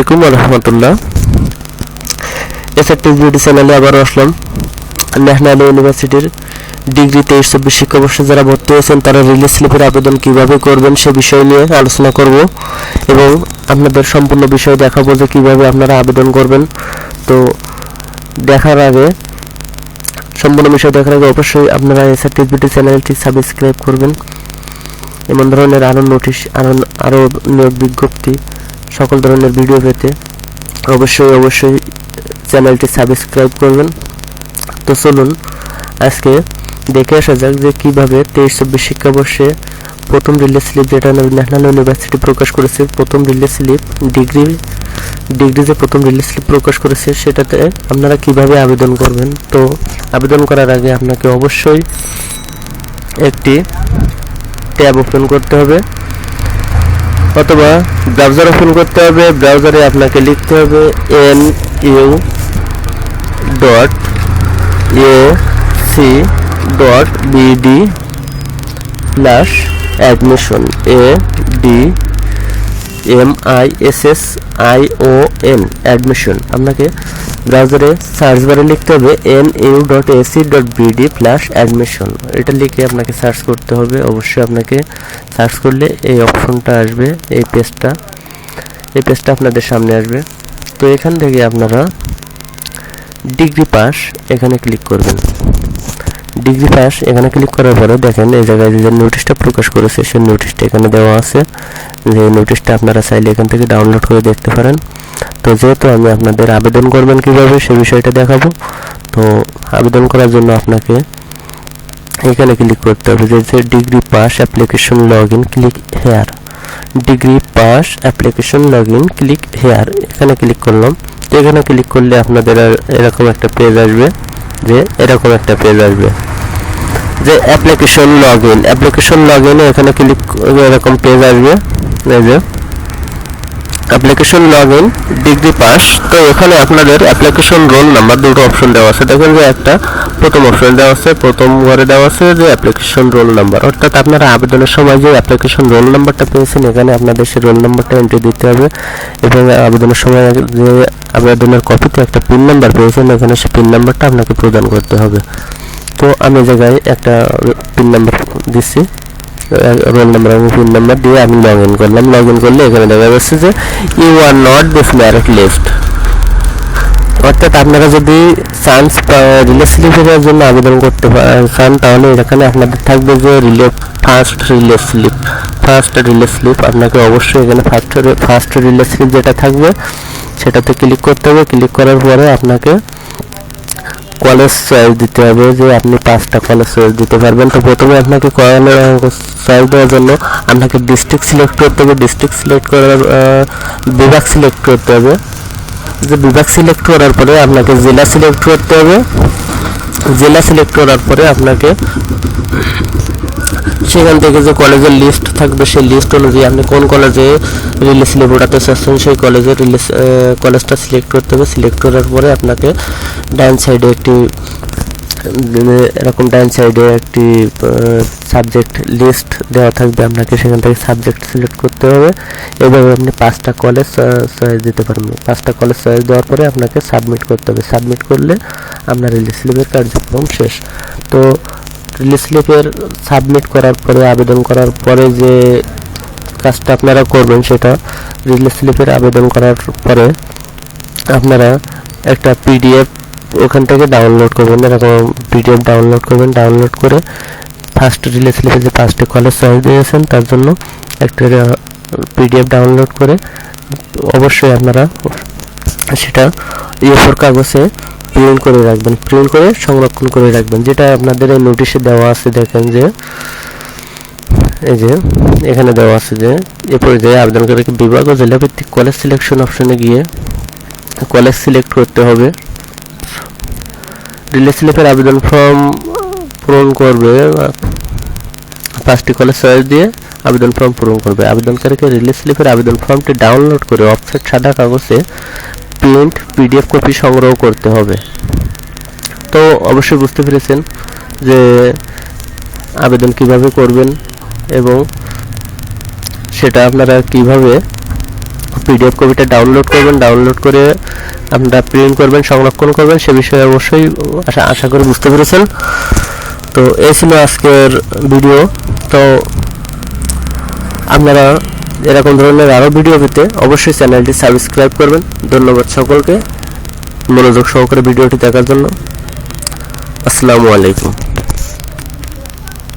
আলাইকুম রহমতুল্লাহ SRT beauty চ্যানেলে আবার আসলাম। ন্যাশনাল ইউনিভার্সিটির ডিগ্রি তেইশ, চব্বিশ শিক্ষাবর্ষে যারা ভর্তি হয়েছেন, তারা রিলিজ স্লিপের আবেদন কীভাবে করবেন সে বিষয় নিয়ে আলোচনা করব এবং আপনাদের সম্পূর্ণ বিষয় দেখাবো যে কীভাবে আপনারা আবেদন করবেন। তো দেখার আগে, সম্পূর্ণ বিষয় দেখার আগে অবশ্যই আপনারা এসআরটি বিউটি চ্যানেলটি সাবস্ক্রাইব করবেন। এমন ধরনের আরও নোটিশ আরও আরও নিয়োগ বিজ্ঞপ্তি সকল ধরনের ভিডিও পেতে অবশ্যই অবশ্যই চ্যানেলটি সাবস্ক্রাইব করবেন। তো চলুন, আজকে দেখে আসা যাক যে কীভাবে তেইশ, চব্বিশ শিক্ষাবর্ষে প্রথম রিলিজ স্লিপ যেটা ন্যাশনাল ইউনিভার্সিটি প্রকাশ করেছে, প্রথম রিলিজ স্লিপ ডিগ্রি ডিগ্রি যে প্রথম রিলিজ স্লিপ প্রকাশ করেছে, সেটাতে আপনারা কীভাবে আবেদন করবেন? তো আবেদন করার আগে আপনাকে অবশ্যই একটি ট্যাব ওপেন করতে হবে। অথবা ব্রাউজার ওপেন করতে হবে ব্রাউজারে আপনাকে লিখতে হবে N U dot A C dot BD plus admission A D M I S S I O N admission আপনাকে ব্রাউজারে সার্চ বারে লিখতে হবে N U dot AC dot BD plus admission এটা লিখে আপনাকে সার্চ করতে হবে। অবশ্যই আপনাকে সার্চ করলে এই অপশনটা আসবে, এই পেজটা। এই পেজটা আপনাদের সামনে আসবে। তো এখান থেকে আপনারা ডিগ্রি পাস এখানে ক্লিক করবেন। ডিগ্রি পাস এখানে ক্লিক করার পরে দেখেন এই জায়গায় যে নোটিশটা প্রকাশ করেছে, সেই নোটিশটা এখানে দেওয়া আছে। যে নোটিশটা আপনারা চাইলে এখান থেকে ডাউনলোড করে দেখতে পারেন। তো যেহেতু আমি আপনাদের আবেদন করবেন কীভাবে, সে বিষয়টা দেখাবো। তো আবেদন করার জন্য আপনাকে এখানে ক্লিক করতে হবে, যে degree pass application log in click here degree pass application log in click here এখানে ক্লিক করলাম। তো এখানে ক্লিক করলে আপনাদের আর এরকম একটা পেজ আসবে, যে এরকম একটা পেজ আসবে। যে application log in application log ইনে এখানে ক্লিক এরকম পেজ আসবে, এই যে। Application log in degree pass তো এখানে আপনাদের অ্যাপ্লিকেশন রোল নাম্বার দুটো অপশন দেওয়া আছে। দেখেন যে একটা, প্রথম অপশন দেওয়া আছে, প্রথম ঘরে দেওয়া আছে যে অ্যাপ্লিকেশন রোল নাম্বার অর্থাৎ আপনারা আবেদনের সময় যে অ্যাপ্লিকেশন রোল নাম্বারটা পেয়েছেন, এখানে আপনাদের সেই রোল নাম্বারটা এন্ট্রি দিতে হবে। এবং আবেদনের সময় যে আবেদনের কপিতে একটা পিন নাম্বার পেয়েছেন, এখানে সেই পিন নাম্বারটা আপনাকে প্রদান করতে হবে। তো আমি জায়গায় একটা পিন নাম্বার দিচ্ছি রোল নাম্বার এবং পিন নাম্বার দিয়ে আমি লগ ইন করলাম। লগ ইন করলে এখানে দেখা যাচ্ছে যে you are not this merit list অর্থাৎ আপনারা যদি চান্স রিলে স্লিপের জন্য আবেদন করতে চান, তাহলে এখানে আপনাদের থাকবে যে release first release slip first release slip আপনাকে অবশ্যই এখানে ফার্স্ট ফার্স্ট রিলে স্লিপ যেটা থাকবে, সেটাতে ক্লিক করতে হবে। ক্লিক করার পরে আপনাকে কলেজ চয়েস দিতে হবে যে আপনি পাঁচটা কলেজ চয়েস দিতে পারবেন। তো প্রথমে আপনাকে চয়েস দেওয়ার জন্য আপনাকে ডিস্ট্রিক্ট সিলেক্ট করতে হবে। ডিস্ট্রিক্ট সিলেক্ট করার বিভাগ সিলেক্ট করতে হবে। যে বিভাগ সিলেক্ট করার পরে আপনাকে জেলা সিলেক্ট করতে হবে। জেলা সিলেক্ট করার পরে আপনাকে সেখান থেকে যে কলেজের লিস্ট থাকবে, সেই লিস্ট অনুযায়ী আপনি কোন কলেজে রিলিজ স্লিপ ওঠাতে চাচ্ছেন সেই কলেজের রিলিজ কলেজটা সিলেক্ট করতে হবে। সিলেক্ট করার পরে আপনাকে ডান সাইডে একটি এরকম ডান সাইডে একটি সাবজেক্ট লিস্ট দেওয়া থাকবে। আপনাকে সেখান থেকে সাবজেক্ট সিলেক্ট করতে হবে। এইভাবে আপনি পাঁচটা কলেজ চয়েস দিতে পারবেন। পাঁচটা কলেজ চয়েস দেওয়ার পরে আপনাকে সাবমিট করতে হবে। সাবমিট করলে আপনার রিলিজ স্লিপের কার্যক্রম শেষ। তো রিলিজ স্লিপের সাবমিট করার পরে, আবেদন করার পরে যে কাজটা আপনারা করবেন সেটা রিলিজ স্লিপের আবেদন করার পরে আপনারা একটা পিডিএফ ওখান থেকে ডাউনলোড করবেন। এরকম পিডিএফ ডাউনলোড করবেন। ডাউনলোড করে ফার্স্ট রিলিজ স্লিপে যে পাঁচটি কলেজ চয়েস দিয়েছেন, তার জন্য একটা পিডিএফ ডাউনলোড করে অবশ্যই আপনারা সেটা এফোর কাগজে প্রিন্ট করে রাখবেন প্রিন্ট করে সংরক্ষণ করে রাখবেন। যেটা আপনাদের এই নোটিশে দেওয়া আছে, দেখেন যে, এই যে, এখানে দেওয়া আছে যে, এ পর্যায়ে আবেদনকারী বিভাগ ও জেলাভিত্তিক কলেজ সিলেকশন অপশনে গিয়ে কলেজ সিলেক্ট করতে হবে। রিলে স্লিপের আবেদন ফর্ম পূরণ করবে, পাঁচটি কলেজ চয়েস দিয়ে আবেদন ফর্ম পূরণ করবে। আবেদনকারীকে রিলিজ স্লিপের আবেদন ফর্মটি ডাউনলোড করে অফসেট সাদা কাগজে প্রিন্ট পিডিএফ কপি সংগ্রহ করতে হবে। তো অবশ্যই বুঝতে পেরেছেন যে আবেদন কীভাবে করবেন এবং সেটা আপনারা কীভাবে পিডিএফ কপিটা ডাউনলোড করবেন, ডাউনলোড করে আপনারা প্রিন্ট করবেন, সংরক্ষণ করবেন, সে বিষয়ে অবশ্যই আশা আশা করি বুঝতে পেরেছেন। তো এই ছিল আজকের ভিডিও। তো আপনারা এরকম ধরনের আরও ভিডিও পেতে অবশ্যই চ্যানেলটি সাবস্ক্রাইব করবেন। ধন্যবাদ সকলকে মনোযোগ সহকারে ভিডিওটি দেখার জন্য। আসসালামু আলাইকুম।